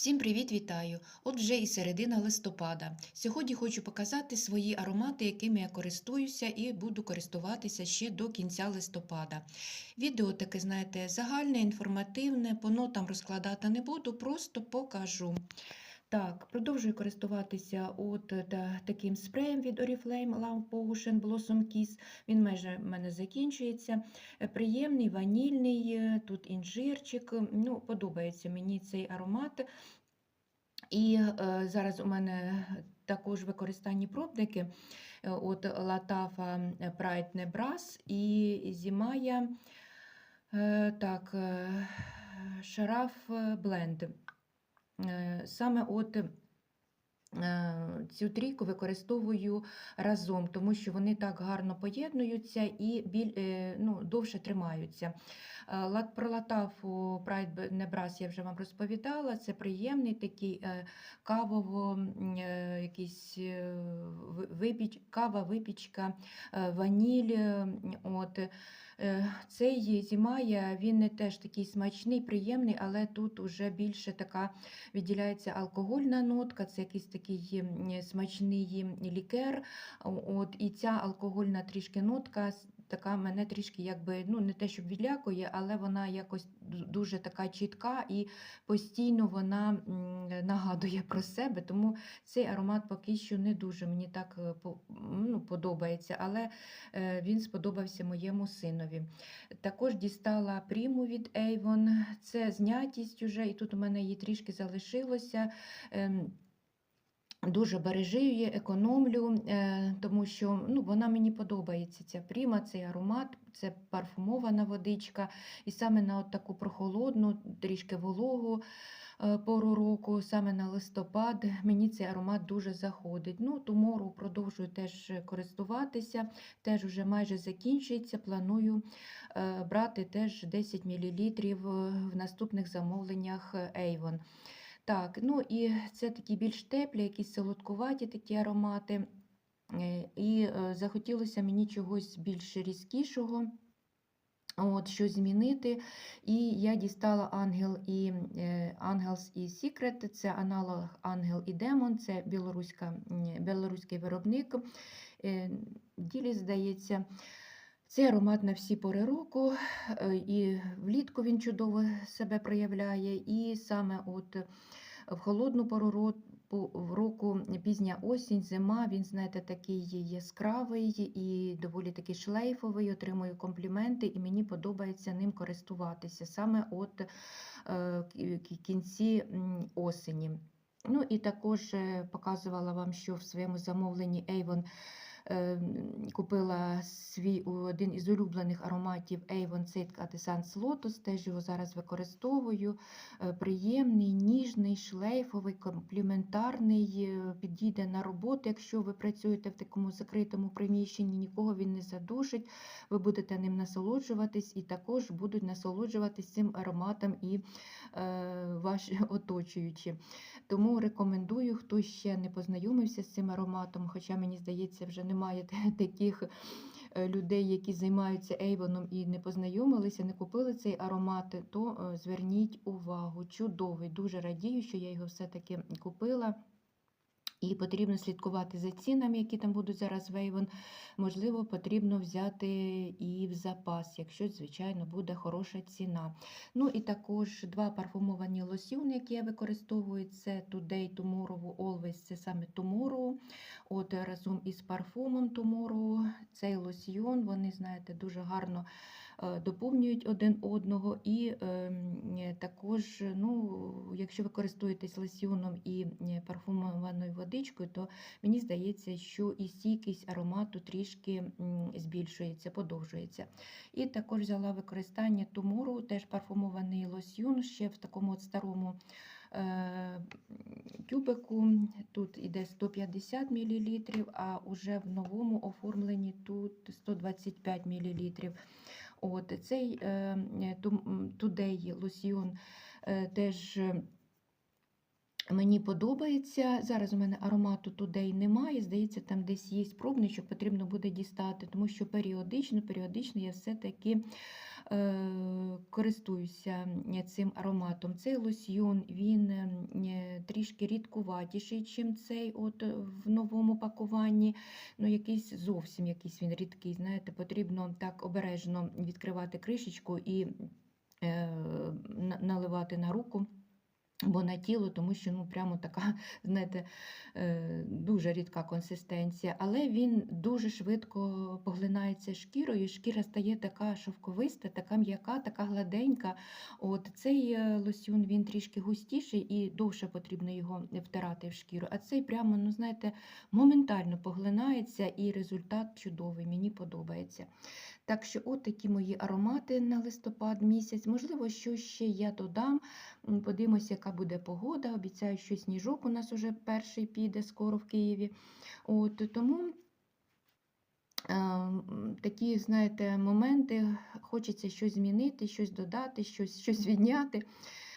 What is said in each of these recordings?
Всім привіт, вітаю! От вже і середина листопада. Сьогодні хочу показати свої аромати, якими я користуюся і буду користуватися ще до кінця листопада. Відео таке, знаєте, загальне, інформативне, по нотам розкладати не буду, просто покажу. Так, продовжую користуватися от та, таким спреєм від Oriflame Love Potion Blossom Kiss. Він майже в мене закінчується. Е, Приємний, ванільний, е, тут інжирчик. Ну, подобається мені цей аромат. І е, зараз у мене також використані пробники е, от Латафа Pride Nebras і Зімая е, так, е, Шараф Бленд. Е, Саме от е, цю трійку використовую разом, тому що вони так гарно поєднуються і біль, е, ну, довше тримаються. Е, Про латафу Pride Nebras я вже вам розповідала. Це приємний такий е, кавово, якийсь випіч, кава, випічка, ваніль. От. Цей зімая, він теж такий смачний, приємний, але тут уже більше така відділяється алкогольна нотка, це якийсь такий смачний лікер. От, і ця алкогольна трішки нотка така мене трішки якби ну не те, щоб відлякує, але вона якось дуже така чітка і постійно вона нагадує про себе. Тому цей аромат поки що не дуже мені так е, ну, подобається, але е, він сподобався моєму синові. Також дістала приму від Avon. Це знятість уже, і тут у мене її трішки залишилося. Дуже бережу її, економлю, е, тому що ну, вона мені подобається. Ця пріма, цей аромат, це парфумована водичка. І саме на от таку прохолодну, трішки вологу е, пору року, саме на листопад, мені цей аромат дуже заходить. Ну, Тумору продовжую теж користуватися, теж вже майже закінчується. Планую е, брати теж 10 мл в наступних замовленнях Avon. Так, ну і це такі більш теплі, якісь солодкуваті такі аромати. Е, І е, захотілося мені чогось більш різкішого. От, щось змінити. І я дістала Ангел і е, Angels і Secret, це аналог Ангел і Демон, це білоруська, білоруський виробник. Ділі, здається. Цей аромат на всі пори року, і влітку він чудово себе проявляє, і саме от в холодну пору року, пізня осінь, зима, він, знаєте, такий яскравий і доволі такий шлейфовий, отримую компліменти, і мені подобається ним користуватися саме от е, кінці осені. Ну і також е, показувала вам, що в своєму замовленні Avon купила свій один із улюблених ароматів Avon Citca Essence Lotus, теж його зараз використовую. Е, Приємний, ніжний, шлейфовий, компліментарний, е, підійде на роботу, якщо ви працюєте в такому закритому приміщенні, нікого він не задушить, ви будете ним насолоджуватись і також будуть насолоджуватись цим ароматом і е, ваші оточуючі. Тому рекомендую, хто ще не познайомився з цим ароматом, хоча мені здається, вже немає таких е, людей, які займаються Ейвоном і не познайомилися, не купили цей аромат, то е, зверніть увагу. Чудовий, дуже радію, що я його все-таки купила. І потрібно слідкувати за цінами, які там будуть зараз в Avon. Можливо, потрібно взяти і в запас, якщо, звичайно, буде хороша ціна. Ну і також два парфумовані лосьйони, які я використовую. Це Today, Tomorrow, Always, це саме Tomorrow. От разом із парфумом Tomorrow. Цей лосьйон, вони, знаєте, дуже гарно доповнюють один одного. І ем, е, також, ну, якщо ви користуєтесь лосьйоном і е, парфумованою водичкою, то мені здається, що і стійкість аромату трішки збільшується, подовжується. І також взяла використання Tomorrow, теж парфумований лосьйон, ще в такому от старому е, тюбику. Тут іде 150 мл, а уже в новому оформленні тут 125 мл. От, цей е, е, Today лосьйон е, теж Мені подобається. Зараз у мене аромату Today немає. Здається, там десь є пробничок, потрібно буде дістати, тому що періодично, періодично я все-таки е, користуюся цим ароматом. Цей лосьйон він ем, е, трішки рідкуватіший, ніж цей от е, в новому пакуванні. Ну, якийсь зовсім якийсь він рідкий. Знаєте, потрібно так обережно відкривати кришечку і е, наливати на руку. Або на тіло, тому що ну прямо така, знаєте, е, дуже рідка консистенція, але він дуже швидко поглинається шкірою. Шкіра стає така шовковиста, така м'яка, така гладенька. От цей е, лосьон він трішки густіший і довше потрібно його втирати в шкіру. А цей прямо, ну знаєте, моментально поглинається, і результат чудовий. Мені подобається. Так що, от такі мої аромати на листопад місяць. Можливо, що ще я додам. Подивимося, яка буде погода. Обіцяю, що сніжок у нас уже перший піде скоро в Києві. От, тому е, такі, знаєте, моменти, хочеться щось змінити, щось додати, щось, щось відняти.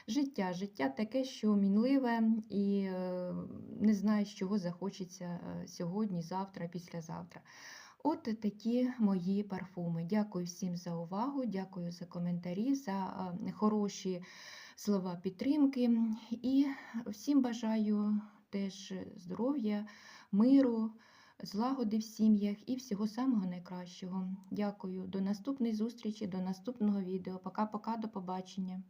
Життя, життя таке, що мінливе, і е, не знаю, з чого захочеться е, сьогодні, завтра, післязавтра. От такі мої парфуми. Дякую всім за увагу, дякую за коментарі, за е, хороші слова підтримки. І всім бажаю теж здоров'я, миру, злагоди в сім'ях і всього самого найкращого. Дякую. До наступної зустрічі, до наступного відео. Пока-пока, до побачення.